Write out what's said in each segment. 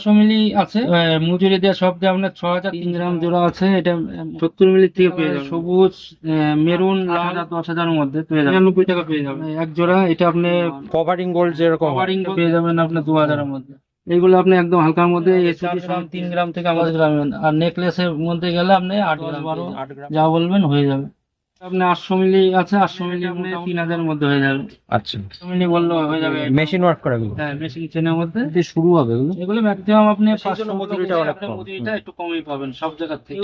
ছশো মিলি আছে মজুরি দেওয়া সব দিয়ে আপনার ছ হাজার তিন গ্রাম জোড়া আছে এটা সত্তর মিলি থেকে পেয়ে যাবেন। সবুজ মেরুন লাল দশ হাজারের মধ্যে পেয়ে যাবেন। নিরানব্বই টাকা পেয়ে যাবেন। এক জোড়া এটা আপনি কভারিং গোল্ড যেরকম কভারিং পেয়ে যাবেন আপনি দু হাজারের মধ্যে। এইগুলো আপনি একদম হালকার মধ্যে চার তিন গ্রাম থেকে আমাদের গ্রামের আর নেকলেসের মধ্যে গেলে আপনি আট গ্রাম বারো। যা বলবেন হয়ে যাবে। আপনি আটশো মিলি আছে আটশো মিলি আপনি তিন হাজারের মধ্যে হয়ে যাবে। আচ্ছা। আটশো মিলি বললে হয়ে যাবে মেশিন ওয়ার্ক করা এগুলো? হ্যাঁ মেশিন চেনের মধ্যে। দিয়ে শুরু হবে এগুলো? এগুলো ম্যাক্সিমাম আপনি পাঁচশো মজুরিটা মজুরিটা অনেক কম। মজুরিটা একটু কমই পাবেন সব জায়গা থেকে।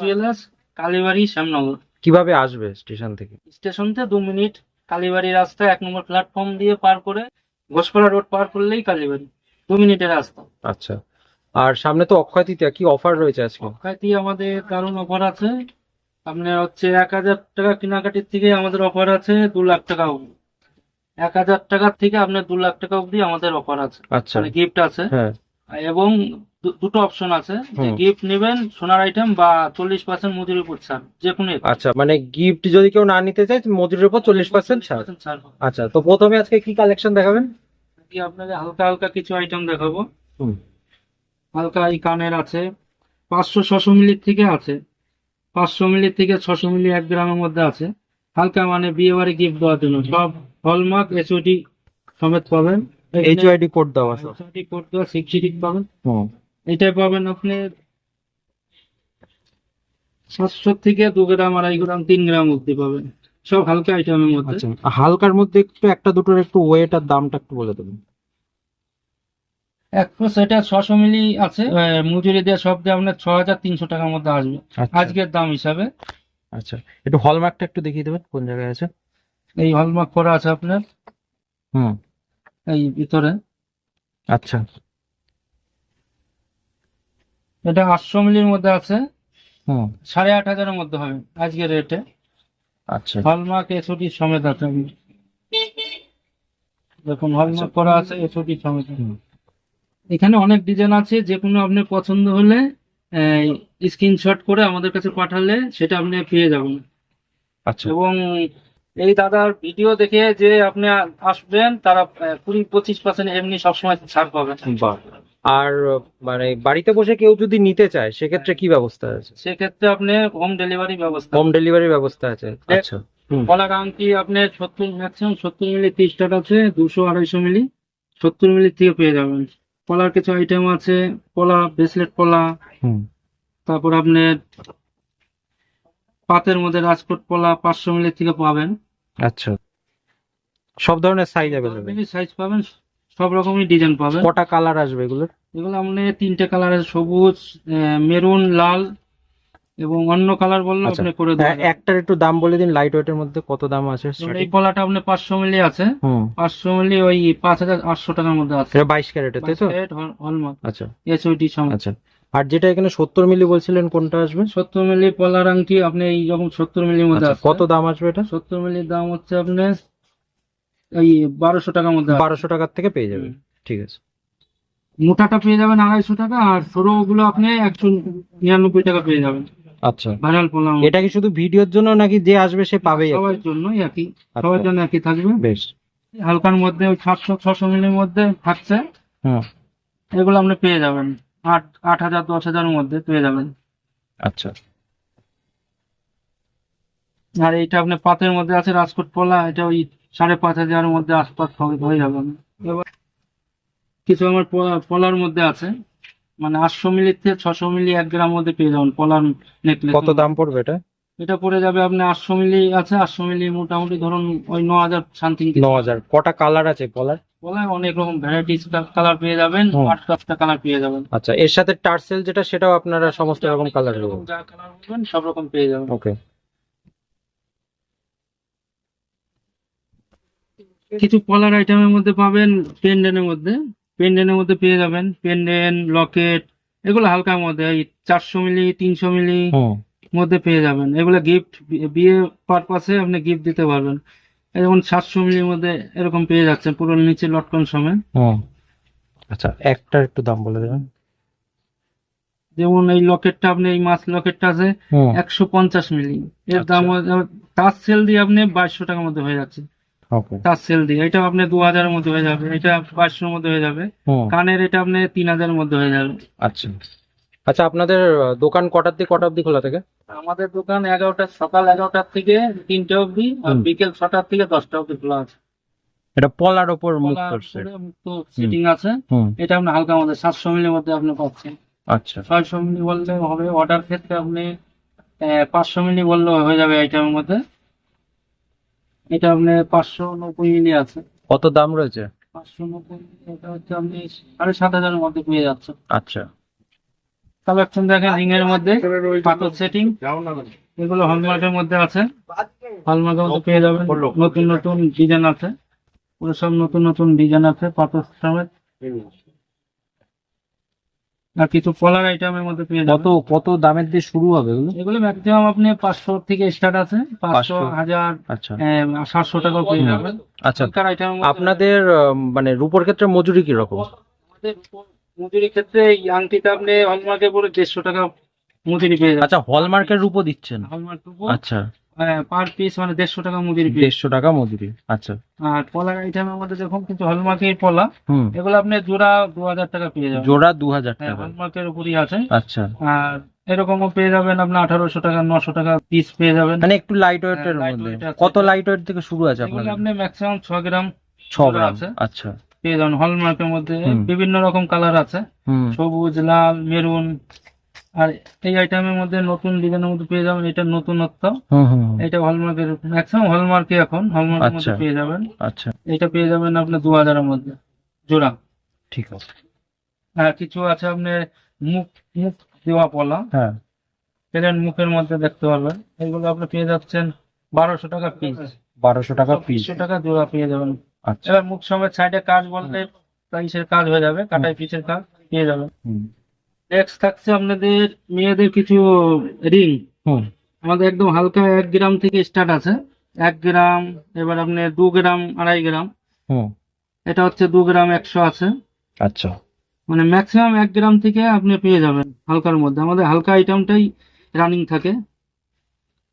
জুয়েলার্স কালীবাড়ি শ্যামনগর। কীভাবে আসবে স্টেশন থেকে? স্টেশন থেকে দু মিনিট। কালীবাড়ি রাস্তা এক নম্বর প্ল্যাটফর্ম দিয়ে পার করে ঘোষপাড়া রোড পার করলেই কালীবাড়ি। দু মিনিটের রাস্তা। আচ্ছা। আর সামনে তো অক্ষয় তৃতীয়া কি অফার রয়েছে আজকে? অক্ষয়তি আমাদের দারুণ অফার আছে। আপনার হচ্ছে এক হাজার টাকা কেনাকাটির থেকে আমাদের অফার আছে দু লাখ টাকা অবধি। এক হাজার টাকার থেকে আপনার দু লাখ টাকা অবধি আমাদের অফার আছে। আচ্ছা। মানে গিফট আছে। হ্যাঁ। এবং দুটো অপশন আছে। যে গিফট নেবেন সোনার আইটেম বা চল্লিশ পার্সেন্ট মজুরি উপর ছাড় যে কোনো আচ্ছা মানে গিফট যদি কেউ না নিতে চায় মজুরির উপর চল্লিশ পার্সেন্ট ছাড়। 40% ছাড় হবে। আচ্ছা তো প্রথমে আজকে কি কালেকশন দেখাবেন? কি আপনাদের হালকা হালকা কিছু আইটেম দেখাবো। হুম। হালকা এই কানের আছে। পাঁচশো ছশো মিলির থেকে আছে। পাঁচশো মিলির থেকে ছশো মিলি এক গ্রামের মধ্যে আছে। হালকা মানে বিয়ে বাড়ি গিফট দেওয়ার জন্য। সব হলমার্ক এসওটি সমেত পাবেন। এইচ ওয়াইডি কোড দেওয়া সব এসওটি কোড দেওয়া সিক্সটি পাবেন। এটাই পাবেন আপনি সাতশো থেকে দু গ্রাম আড়াই গ্রাম তিন গ্রাম অব্দি পাবেন। সব হালকা আইটেমের মধ্যে। আচ্ছা হালকার মধ্যে একটু একটা দুটোর একটু ওয়েট আর দামটা একটু বলে দেবেন। একশো সেটা ছশো মিলি আছে। মজুরি দেওয়া সব দিয়ে আপনার ছ হাজার তিনশো টাকার মধ্যে আসবে। আচ্ছা। আজকের দাম হিসাবে। আচ্ছা একটু হলমার্কটা একটু দেখিয়ে দেবেন কোন জায়গায় আছে? এই হলমার্ক করা আছে আপনার। হুম। এই ভিতরে। আচ্ছা। এটা আটশো মিলির মধ্যে আছে। হুম। সাড়ে আট হাজারের মধ্যে হবে আজকের রেটে আচ্ছা। হলমার্ক এসওটি সমেত আছে। দেখুন হলমার্ক করা আছে এসওটি সমেত। এখানে অনেক ডিজাইন আছে যে কোনো আপনার পছন্দ হলে স্ক্রিনশট করে আমাদের কাছে পাঠালে সেটা আপনি পেয়ে যাবেন। আচ্ছা। এবং এই দাদার ভিডিও দেখে যে আপনি আসবেন তারা কুড়ি পঁচিশ পার্সেন্ট এমনি সবসময় ছাড় পাবেন আর মানে বাড়িতে বসে কেউ যদি নিতে চায় সেক্ষেত্রে কি ব্যবস্থা আছে? সেক্ষেত্রে আপনি হোম ডেলিভারি ব্যবস্থা। হোম ডেলিভারি ব্যবস্থা আছে। আচ্ছা। কলা গামটি আপনার সত্তর ম্যাক্সিমাম সত্তর মিলি তিরিশ টাকা আছে দুশো আড়াইশো মিলি সত্তর মিলি থেকে পেয়ে যাবেন। কলার কিছু আইটেম আছে পলা ব্রেসলেট পলা তারপর আপনি পাতের মধ্যে রাজকোট পলা পাঁচশো মিলি থেকে পাবেন। আচ্ছা। সব ধরনের সাইজ অ্যাভেলেবেল সাইজ পাবেন সব রকমই ডিজাইন পাবেন। কটা কালার আসবে এগুলোর? এগুলো আপনি তিনটে কালার আছে সবুজ মেরুন লাল এবং অন্য কালার বললে আচ্ছা। আপনি করে হ্যাঁ, দেবেন একটার একটু দাম বলে দিন লাইট ওয়েটের মধ্যে কত দাম আছে এই পলাটা আপনি পাঁচশো মিলি আছে। হুম। পাঁচশো মিলি ওই পাঁচ হাজার আটশো টাকার মধ্যে আছে। এটা বাইশ ক্যারেটের তাই তো? হলমার্ক। আচ্ছা। এসওটি সমেত আচ্ছা। আর যেটা এখানে সত্তর মিলি বলছিলেন কোনটা আসবে? সত্তর মিলি পলার আংটি আপনি এই রকম সত্তর মিলির মধ্যে আচ্ছা, আছে। কত দাম আসবে এটা? সত্তর মিলির দাম হচ্ছে আপনার এই বারোশো টাকার মধ্যে আছে। বারোশো টাকার থেকে পেয়ে যাবেন। ঠিক আছে। মোটাটা পেয়ে যাবেন আড়াইশো টাকা আর সরু গুলো আপনি একশো নিরানব্বই টাকা পেয়ে যাবেন। আচ্ছা। ভাইরাল পোলা এটা কি শুধু ভিডিওর জন্য নাকি যে আসবে সে পাবেই? সবার জন্য একই। আচ্ছা, সবার জন্য একই থাকবে। বেশ। হালকার মধ্যে ওই সাতশো ছশো মিলির মধ্যে থাকছে। হুম এগুলো আপনি পেয়ে যাবেন। আট আট হাজার দশ হাজারের মধ্যে পেয়ে যাবেন। আচ্ছা। আর এইটা আপনার পাতের মধ্যে আছে রাজকোট পোলা এটা ওই সাড়ে পাঁচ হাজারের মধ্যে আশপাশ হবে- হয়ে যাবে। এবার কিছু আমার পলা- পলার মধ্যে আছে। মানে আটশো মিলি থেকে ছশো মিলি এক গ্রাম মধ্যে পেয়ে যাবেন পলার নেকলেস কত দাম পড়বে এটা? এটা পড়ে যাবে আপনি আটশো মিলি আছে আটশো মিলি মোটামুটি ধরুন ওই ন হাজার সামথিং ন হাজার কটা কালার আছে পলার? পলায় অনেক রকম ভ্যারাইটিস কালার পেয়ে যাবেন আট দশটা কালার পেয়ে যাবেন। আচ্ছা এর সাথে টার্সেল যেটা সেটাও আপনারা সমস্ত রকম কালার যা কালার বলবেন সব রকম পেয়ে যাবেন। ওকে। কিছু কলার আইটেমের মধ্যে পাবেন পেন্ডেন্টের মধ্যে। পেন্ডেন্টের মধ্যে পেয়ে যাবেন। পেন্ডেন্ট লকেট এগুলো হালকার মধ্যে এই চারশো মিলি তিনশো মিলি মধ্যে পেয়ে যাবেন। এগুলো গিফট বিয়ে পারপাসে আপনি গিফট দিতে পারবেন। যেমন সাতশো মিলির মধ্যে এরকম পেয়ে যাচ্ছেন পুরো নিচে লটকন সময় আচ্ছা একটা একটু দাম বলে দেবেন। যেমন এই লকেটটা আপনি এই মাছ লকেটটা আছে একশো পঞ্চাশ মিলি। এর আচ্ছা। দাম তার সেল দিয়ে আপনি বাইশশো টাকার মধ্যে হয়ে যাচ্ছে। তার সেল দিয়ে এটা আপনি দু হাজারের মধ্যে হয়ে যাবে এটা পাঁচশোর মধ্যে হয়ে যাবে। কানের এটা আপনি তিন হাজারের মধ্যে হয়ে যাবে। আচ্ছা। আচ্ছা আপনাদের দোকান কটার থেকে কটা অবধি খোলা থাকে? আমাদের দোকান এগারোটা সকাল এগারোটার থেকে তিনটে অবধি আর বিকেল ছটার থেকে দশটা অবধি খোলা আছে। এটা পলার ওপর করে মুক্ত সিটিং আছে। এটা আপনি হালকা মধ্যে সাতশো মিলির মধ্যে আপনি পাচ্ছেন। আচ্ছা। ছয়শো মিলি বললে হবে অর্ডার ক্ষেত্রে আপনি পাঁচশো মিলি বললে হয়ে যাবে আইটেমের মধ্যে। এটা আপনি পাঁচশো নব্বই মিলি আছে। কত দাম রয়েছে? পাঁচশো নব্বই এটা হচ্ছে আপনি সাড়ে সাত হাজারের মধ্যে পেয়ে যাচ্ছেন। আচ্ছা। কালেকশন দেখেন রিং এর মধ্যে পাথর সেটিং। এগুলো হলমার্কের মধ্যে আছে। হলমার্কের মধ্যে পেয়ে যাবেন। নতুন নতুন ডিজাইন আছে। পুরো সব নতুন নতুন ডিজাইন আছে পাথর সমেত আর কিছু কলার আইটেমের মধ্যে পেয়ে কত যাবেন। কত দামের দিয়ে শুরু হবে এগুলো? এগুলো ম্যাক্সিমাম আপনি পাঁচশো থেকে স্টার্ট আছে। পাঁচশো হাজার আচ্ছা। সাতশো টাকাও পেয়ে যাবেন। আচ্ছা। আইটেমের আপনাদের মানে রূপোর ক্ষেত্রে মজুরি কি রকম মজুরির ক্ষেত্রে আংটিতে আপনি হলমার্কের পরে দেড়শো টাকা মজুরি পেয়ে যাবেন। আচ্ছা হলমার্কের রূপো দিচ্ছেন। হলমার্ক আচ্ছা। পার পিস মানে দেড়শো টাকা মজুরি দেড়শো টাকা মজুরি আচ্ছা। আর পলার আইটেমের মধ্যে দেখুন কিছু হলমার্কের পলা। এগুলো আপনি জোড়া দু হাজার টাকা পেয়ে যাবেন। জোড়া দু হাজার হ্যাঁ টাকা। হলমার্কের উপরই আছে। আচ্ছা। আর এরকমও পেয়ে যাবেন আপনি আঠারোশো টাকা নশো টাকা পিস পেয়ে যাবেন। মানে একটু লাইট ওয়েটের হ্যাঁ, light মধ্যে। কত লাইট ওয়েট থেকে শুরু আছে এগুলো আপনাদের? আপনি ম্যাক্সিমাম ছ গ্রাম ছ গ্রাম আছে। আচ্ছা। পেয়ে যাবেন হলমার্কের মধ্যে। বিভিন্ন রকম কালার আছে। সবুজ লাল মেরুন আর এই আইটেমের মধ্যে নতুন ডিজাইনের মধ্যে পেয়ে যাবেন। এটা নতুনত্ব। হুম হুম হুম। এটা হলমার্কের ম্যাক্সিমাম হলমার্কে এখন। হলমার্কের মধ্যে আচ্ছা। পেয়ে যাবেন। আচ্ছা। এটা পেয়ে যাবেন আপনি দু হাজারের মধ্যে। জোড়া। ঠিক আছে। আর কিছু আছে আপনি মুখ মুখ দেওয়া পলা। হ্যাঁ। পেলেন মুখের মধ্যে দেখতে পারবেন। এগুলো আপনি পেয়ে যাচ্ছেন বারোশো টাকা পিস বারোশো টাকা পিস টাকা জোড়া পেয়ে যাবেন। আচ্ছা। এবার মুখ সমেত সাইডে কাজ বলতে প্রাইসের কাজ হয়ে যাবে। কাটাই পিসের কাজ। পেয়ে যাবেন। হুম। নেক্সট থাকছে আপনাদের মেয়েদের কিছু রিং আমাদের একদম হালকা এক গ্রাম থেকে স্টার্ট আছে। এক গ্রাম এবার আপনি দু গ্রাম আড়াই গ্রাম। এটা হচ্ছে দু গ্রাম একশো আছে। আচ্ছা। মানে ম্যাক্সিমাম এক গ্রাম থেকে আপনি পেয়ে যাবেন হালকার মধ্যে। আমাদের হালকা আইটেমটাই রানিং থাকে।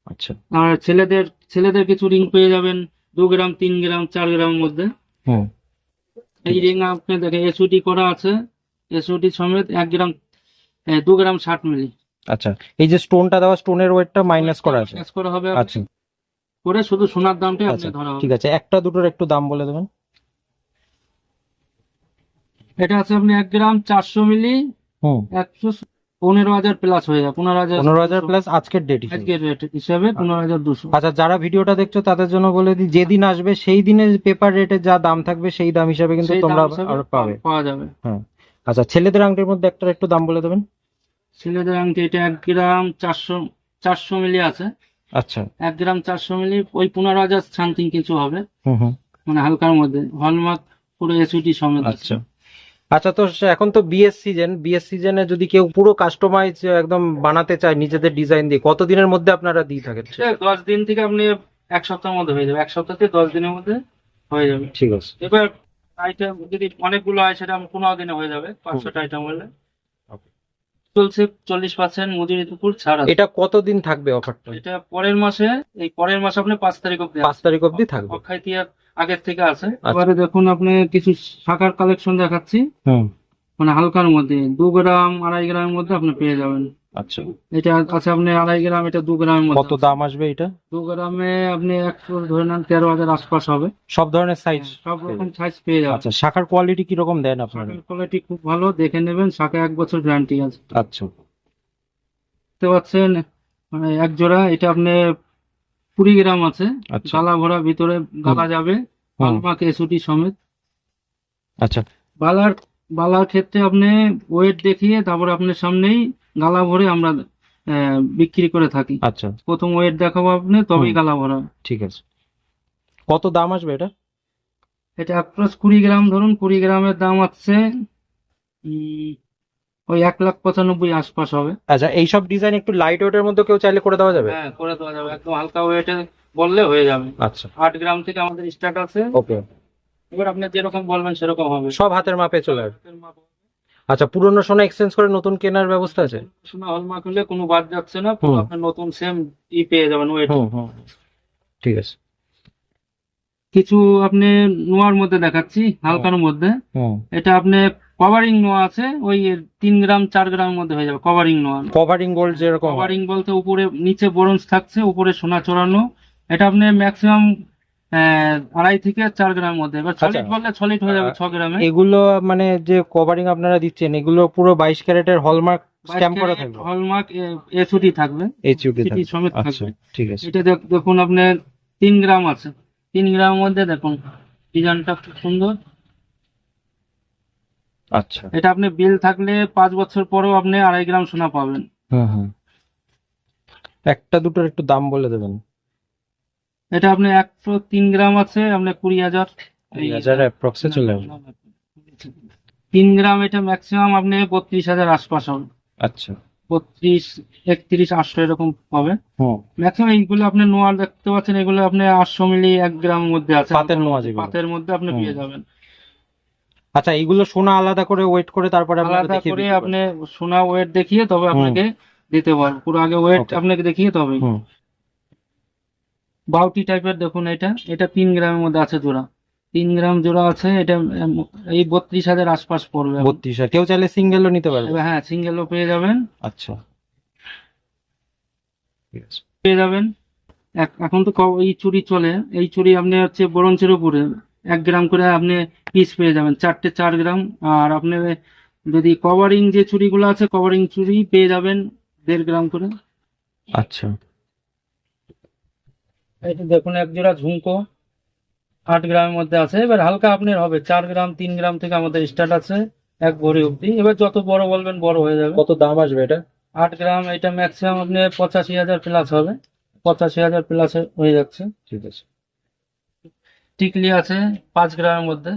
আচ্ছা। আর ছেলেদের ছেলেদের কিছু রিং পেয়ে যাবেন দু গ্রাম তিন গ্রাম চার গ্রামের মধ্যে। এই রিং আপনি দেখেন এসওটি করা আছে। এসওটি সমেত এক গ্রাম দু গ্রাম ষাট মিলি। আচ্ছা এই যে স্টোনটা দেওয়া স্টোনের ওয়েটটা মাইনাস করা আছে। Minus করা হবে আচ্ছা। করে শুধু সোনার আচ্ছা আপনি ধরা হবে। ঠিক আছে একটা দুটোর একটু দাম বলে দেবেন। এটা আছে আপনি এক গ্রাম চারশো মিলি। একশো পনেরো হাজার প্লাস হয়ে যায় পনেরো হাজার পনেরো হাজার প্লাস আজকের ডেট আজকের রেট হিসাবে পনেরো হাজার দুশো। আচ্ছা যারা ভিডিওটা দেখছ তাদের জন্য বলে দিই যেদিন আসবে সেই দিনের পেপার রেটে যা দাম থাকবে সেই দাম হিসাবে কিন্তু তোমরা আর পাবে। পাওয়া যাবে। হ্যাঁ। আচ্ছা ছেলেদের আংটির মধ্যে একটা একটু দাম বলে দেবেন? ছেলেদের আংটি এটা এক গ্রাম চারশো চারশো মিলি আছে। আচ্ছা। এক গ্রাম চারশো মিলি ওই পনেরো হাজার সামথিং কিছু হবে। মানে হালকার মধ্যে হলমার্ক পুরো এসইটি সমেত। আচ্ছা। আচ্ছা তো এখন তো বিএস সিজন বিএস সিজনে যদি কেউ পুরো কাস্টমাইজ একদম বানাতে চায় নিজেদের ডিজাইন দিয়ে কতদিনের মধ্যে আপনারা দিয়ে থাকেন? দশ দিন থেকে আপনি এক সপ্তাহের মধ্যে হয়ে যাবে এক সপ্তাহ থেকে দশ দিনের মধ্যে হয়ে যাবে। ঠিক আছে। এবার আইটেম যদি অনেকগুলো হয় সেটা পনেরো দিনে হয়ে যাবে পাঁচশোটা আইটেম হলে। চলছে চল্লিশ পার্সেন্ট মজুরি দুপুর ছাড়া এটা কতদিন থাকবে অফারটা এটা পরের মাসে এই পরের মাসে আপনি পাঁচ তারিখ অব্দি পাঁচ তারিখ অবধি থাকবে। অক্ষয় তিয়ার আগের থেকে আছে। আচ্ছা। এবারে দেখুন আপনি কিছু শাখার কালেকশন দেখাচ্ছি। হুম। মানে হালকার মধ্যে দু গ্রাম আড়াই গ্রামের মধ্যে আপনি পেয়ে যাবেন। আচ্ছা। এটা আছে আপনি আড়াই গ্রাম এটা দু গ্রামের কত মধ্যে দাম আসবে এটা? দু গ্রামে আপনি একশো ধরে নেন তেরো হাজার আশপাশ হবে। সব ধরনের সাইজ সব রকম সাইজ পেয়ে যাবেন। আচ্ছা শাখার কোয়ালিটি কি রকম দেন আপনারা? কোয়ালিটি খুব ভালো দেখে নেবেন শাখা এক বছর গ্যারান্টি আছে। আচ্ছা। দেখতে পাচ্ছেন মানে এক জোড়া এটা আপনি কুড়ি গ্রাম আছে। আচ্ছা। গালা ভরা ভিতরে গালা যাবে সমেত। আচ্ছা। বালার বালার ক্ষেত্রে আপনি ওয়েট দেখিয়ে তারপর আপনার সামনেই গালা ভরে আমরা বিক্রি করে থাকি। আচ্ছা। প্রথম ওয়েট দেখাবো আপনি তবেই গালা ভরা। ঠিক আছে। কত দাম আসবে এটা? এটা অ্যাপ্রক্স কুড়ি গ্রাম ধরুন কুড়ি গ্রামের দাম আছে উম, ওই এক লাখ পঁচানব্বই আশপাশ হবে। আচ্ছা এইসব ডিজাইন একটু লাইট ওয়েটের মধ্যে কেউ চাইলে করে দেওয়া যাবে? হ্যাঁ করে দেওয়া যাবে। একদম হালকা ওয়েটে বললে হয়ে যাবে। আচ্ছা। আট গ্রাম থেকে আমাদের স্টার্ট আছে। ওকে এবার আপনি যেরকম বলবেন সেরকম হবে। সব হাতের মাপে চলে আসবে। আচ্ছা পুরনো সোনা এক্সচেঞ্জ করে নতুন কেনার ব্যবস্থা আছে? সোনা হলমার্ক হলে কোনো বাদ যাচ্ছে না পুরো আপনি নতুন সেম ই পেয়ে যাবেন ওয়েট ঠিক আছে। কিছু আপনি নোয়ার মধ্যে দেখাচ্ছি হালকার মধ্যে। এটা আপনি কভারিং নোয়া আছে ওই তিন গ্রাম চার গ্রামের মধ্যে হয়ে যাবে কভারিং নোয়া। কভারিং গোল্ড যেরকম কভারিং বলতে উপরে নিচে ব্রোঞ্জ থাকছে উপরে সোনা চড়ানো। এটা আপনি ম্যাক্সিমাম আড়াই থেকে চার গ্রামের মধ্যে। এবার সলিড আচ্ছা। বললে সলিড হয়ে যাবে ছ গ্রামে। এগুলো মানে যে কভারিং আপনারা দিচ্ছেন এগুলো পুরো বাইশ ক্যারেটের হলমার্ক স্ট্যাম্প করা থাকবে? হলমার্ক এসুটি থাকবে। এইচইউডি সমেত আচ্ছা থাকবে। ঠিক আছে। এটা দেখ- দেখুন আপনার তিন গ্রাম আছে। তিন গ্রামের মধ্যে দেখুন ডিজাইনটা খুব সুন্দর। আচ্ছা। এটা আপনি বিল থাকলে পাঁচ বছর পরেও আপনি আড়াই গ্রাম সোনা পাবেন। হুম একটা দুটোর একটু দাম বলে দেবেন। এটা আপনি একশো তিন গ্রাম আছে আপনি কুড়ি হাজার। এই হাজার অ্যাপ্রক্সে চলে যাবে তিন গ্রাম এটা ম্যাক্সিমাম আপনি বত্রিশ হাজার আশপাশ হবে। আচ্ছা। বত্রিশ একত্রিশ আটশো এরকম পাবে ম্যাক্সিমাম এইগুলো আপনি নোয়ার দেখতে পাচ্ছেন এগুলো আপনি আটশো মিলি এক গ্রামের মধ্যে আছে। পাতের নোয়া যেগুলো। পাতের মধ্যে আপনি পেয়ে যাবেন। আচ্ছা এইগুলো সোনা আলাদা করে ওয়েট করে তারপরে আলাদা করে আপনি সোনা ওয়েট দেখিয়ে তবে আপনাকে দিতে পারব। পুরো আগে ওয়েট আপনাকে দেখিয়ে তবে বাউটি টাইপের দেখুন এটা। এটা তিন গ্রামের মধ্যে আছে জোড়া। তিন গ্রাম জোড়া আছে এটা এই বত্রিশ হাজার আশপাশ পড়বে বত্রিশ হাজার। কেউ চাইলে সিঙ্গেলও নিতে পারবে। হ্যাঁ সিঙ্গেলও পেয়ে যাবেন। আচ্ছা। পেয়ে যাবেন। এখন তো এই চুরি চলে। এই চুরি আপনি হচ্ছে বরঞ্চের উপরে। এক গ্রাম করে আপনি পিস পেয়ে যাবেন। চারটে চার গ্রাম। আর আপনি যদি কভারিং যে চুরিগুলো আছে কভারিং চুড়ি পেয়ে যাবেন দেড় গ্রাম করে। আচ্ছা। এটা দেখুন এক জোড়া ঝুমকো আট গ্রামের মধ্যে আছে। এবার হালকা আপনার হবে চার গ্রাম তিন গ্রাম থেকে আমাদের স্টার্ট আছে এক ভরি অব্দি এবার যত বড় বলবেন বড় হয়ে যাবে। কত দাম আসবে এটা? আট গ্রাম এটা ম্যাক্সিমাম আপনি পঁচাশি হাজার প্লাস হবে। পঁচাশি হাজার প্লাস হয়ে যাচ্ছে। ঠিক আছে। টিকলি আছে পাঁচ গ্রামের মধ্যে।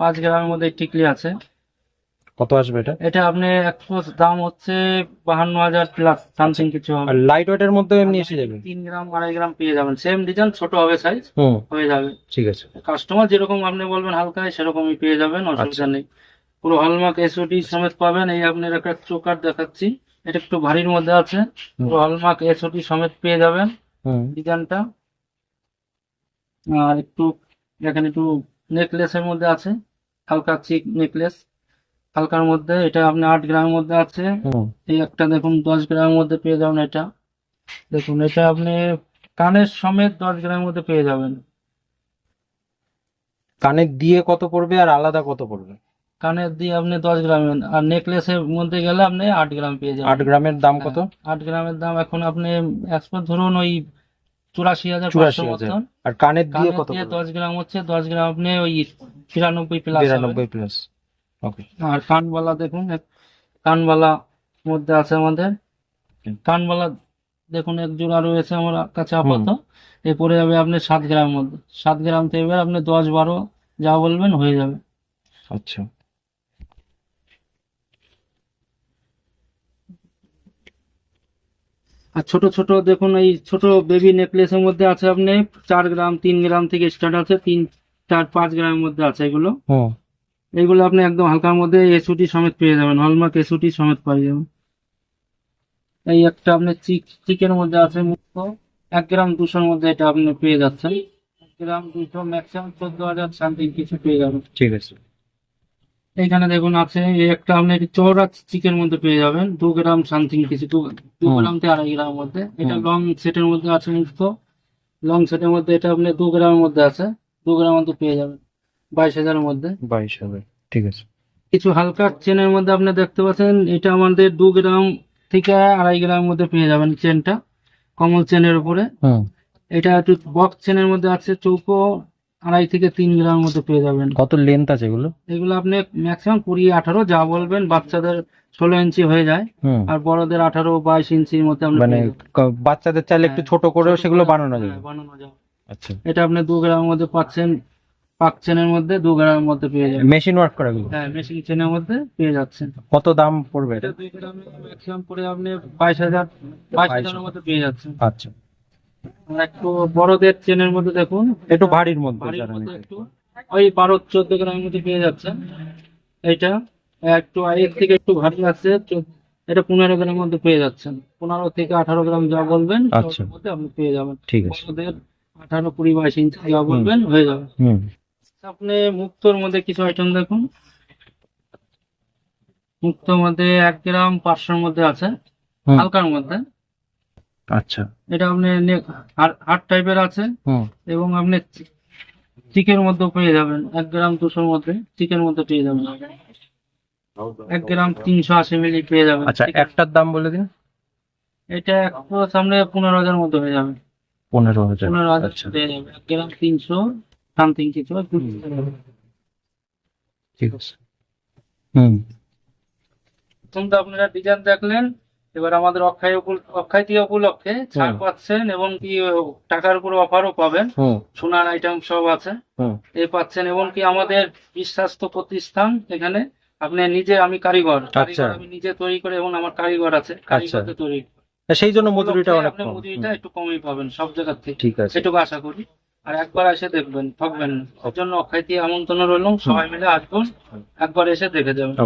পাঁচ গ্রামের মধ্যে টিকলি আছে। কত আসবে এটা? এটা আপনি একশো দাম হচ্ছে বাহান্ন হাজার প্লাস সামথিং কিছু হবে। আর লাইট ওয়েটের মধ্যে এমনি এসে যাবে? তিন গ্রাম আড়াই গ্রাম পেয়ে যাবেন। সেম ডিজাইন ছোট হবে সাইজ হয়ে যাবে। ঠিক আছে। কাস্টমার যেরকম আপনি বলবেন হালকা সেরকমই পেয়ে যাবেন অসুবিধা আচ্ছা। নেই। পুরো হলমার্ক এসওটি সমেত পাবেন। এই আপনার একটা চোকার দেখাচ্ছি। এটা একটু ভারীর মধ্যে আছে। পুরো হলমার্ক এসওটি সমেত পেয়ে যাবেন। ডিজাইনটা আর একটু এখানে একটু নেকলেসের মধ্যে আছে। হালকা চিক নেকলেস হালকার মধ্যে এটা আপনি আট গ্রামের মধ্যে আছে। এই একটা দেখুন দশ গ্রামের মধ্যে পেয়ে যাবেন এটা। দেখুন এটা আপনি কানের সমেত দশ গ্রামের মধ্যে পেয়ে যাবেন। কানের দিয়ে কত পড়বে আর আলাদা কত পড়বে? কানের দিয়ে আপনি দশ গ্রামের আর নেকলেসের মধ্যে গেলে আপনি আট গ্রাম পেয়ে যাবেন। আট গ্রামের দাম কত? আট গ্রামের দাম এখন আপনি এক্সপোর্ট ধরুন ওই চুরাশি হাজার চুরাশি পাঁচশো হাজার আর কানের দিয়ে কত দশ গ্রাম হচ্ছে দশ গ্রাম আপনি ওই তিরানব্বই প্লাস বিরানব্বই প্লাস আর কানবালা দেখুন কানবালা মধ্যে আছে আমাদের। কানবালা দেখুন এক জোড়া রয়েছে আমার কাছে আপাতত। এরপরে যাবে আপনি সাত গ্রামের মধ্যে। সাত গ্রাম থেকে এবার আপনি দশ বারো যা বলবেন হয়ে যাবে। আচ্ছা। আর ছোট ছোট দেখুন এই ছোট বেবি নেকলেসের মধ্যে আছে আপনি চার গ্রাম তিন গ্রাম থেকে স্টার্ট আছে তিন চার পাঁচ গ্রামের মধ্যে আছে এগুলো। এইগুলো আপনি একদম হালকার মধ্যে এসুটি সমেত পেয়ে যাবেন হলমার্ক এসুটি সমেত পেয়ে যাবেন। এই একটা আপনি চিক চিকের মধ্যে আছে মুক্ত এক গ্রাম দুশোর মধ্যে এটা আপনি পেয়ে যাচ্ছেন। এক গ্রাম দুশো ম্যাক্সিমাম চোদ্দ হাজার সামথিং কিছু পেয়ে যাবেন। ঠিক আছে। এইখানে দেখুন আছে এই একটা আপনি চিকের মধ্যে পেয়ে যাবেন দু গ্রাম সামথিং কিছু দু গ্রাম থেকে আড়াই গ্রামের মধ্যে। এটা লং সেটের মধ্যে আছে মুক্ত লং সেটের মধ্যে এটা আপনি দু গ্রামের মধ্যে আছে দু গ্রামের মধ্যে পেয়ে যাবেন। বাইশ হাজারের মধ্যে। বাইশ হবে ঠিক আছে। কিছু হালকা চেনের মধ্যে আপনি দেখতে পাচ্ছেন এটা আমাদের দু গ্রাম থেকে আড়াই গ্রামের মধ্যে পেয়ে যাবেন চেনটা কমল চেনের উপরে। হুম এটা একটু বক্স চেনের মধ্যে আছে চৌকো আড়াই থেকে তিন গ্রামের মধ্যে পেয়ে যাবেন। কত লেন্থ আছে এগুলো? এগুলো আপনি ম্যাক্সিমাম কুড়ি আঠারো যা বলবেন বাচ্চাদের ষোলো ইঞ্চি হয়ে যায়। আর বড়দের আঠারো বাইশ ইঞ্চির মধ্যে মানে বাচ্চাদের চাইলে একটু হ্যাঁ, ছোট করেও সেগুলো বানানো যাবে। হ্যাঁ, বানানো যাবে। আচ্ছা। এটা আপনি দু গ্রামের মধ্যে পাচ্ছেন পাক চেনের মধ্যে দু গ্রামের মধ্যে পেয়ে যাবেন। মেশিন ওয়ার্ক করা এগুলো? হ্যাঁ মেশিন চেনের মধ্যে পেয়ে যাচ্ছেন। কত দাম পড়বে এটা? এটা দুই গ্রামে ম্যাক্সিমাম করে আপনি বাইশ হাজার বাইশ হাজারের মধ্যে পেয়ে যাচ্ছেন। আচ্ছা। একটু বড়দের চেনের মধ্যে দেখুন। একটু ভারীর মধ্যে একটু। ওই বারো চোদ্দ গ্রামের মধ্যে পেয়ে যাচ্ছেন। এইটা একটু এর থেকে একটু ভারী আছে এটা পনেরো গ্রামের মধ্যে পেয়ে যাচ্ছেন। পনেরো থেকে আঠারো গ্রাম যা বলবেন আচ্ছা। মধ্যে আপনি পেয়ে যাবেন। ঠিক আছে। আঠারো কুড়ি বাইশ ইঞ্চি দেওয়া বলবেন হয়ে যাবে। হুম। আপনি মুক্তোর মধ্যে কিছু আইটেম দেখুন। মুক্তোর মধ্যে এক গ্রাম পাঁচশোর মধ্যে আছে হুম। হালকার মধ্যে। আচ্ছা। এটা আপনি হার্ড টাইপের আছে। হুম। এবং আপনি চিকের মধ্যে পেয়ে যাবেন। এক গ্রাম দুশোর মধ্যে চিকের মধ্যে পেয়ে যাবেন। এক গ্রাম তিনশো আশি মিলি পেয়ে যাবেন আচ্ছা chicken। একটার দাম বলে দিন। এটা এক সামনে পনেরো হাজার মধ্যে হয়ে যাবে। পনেরো হাজার। পনেরো হাজার আচ্ছা। পেয়ে যাবে এক গ্রাম তিনশো সামথিং কিছু ঠিক আছে হুম। প্রথম তো আপনারা ডিজাইন দেখলেন এবার আমাদের অক্ষয় অক্ষয় তৃতীয়া উপলক্ষে ছাড় পাচ্ছেন এবং কি টাকার উপর অফারও পাবেন। সোনার আইটেম সব আছে। হুম। এই পাচ্ছেন এবং কি আমাদের বিশ্বাস্ত প্রতিষ্ঠান এখানে। আপনি নিজে আমি কারিগর। আচ্ছা। আমি নিজে তৈরি করে এবং আমার কারিগর আছে। কারিগরকে তৈরি সেই জন্য মজুরিটা অনেক আপনি মজুরিটা একটু কমই পাবেন সব জায়গার থেকে। ঠিক আছে। সেটুকু আশা করি। আর একবার এসে দেখবেন থাকবেন ওর জন্য অক্ষয় দিয়ে আমন্ত্রণ রইল। সবাই মিলে আসবেন একবার এসে দেখে যাবেন।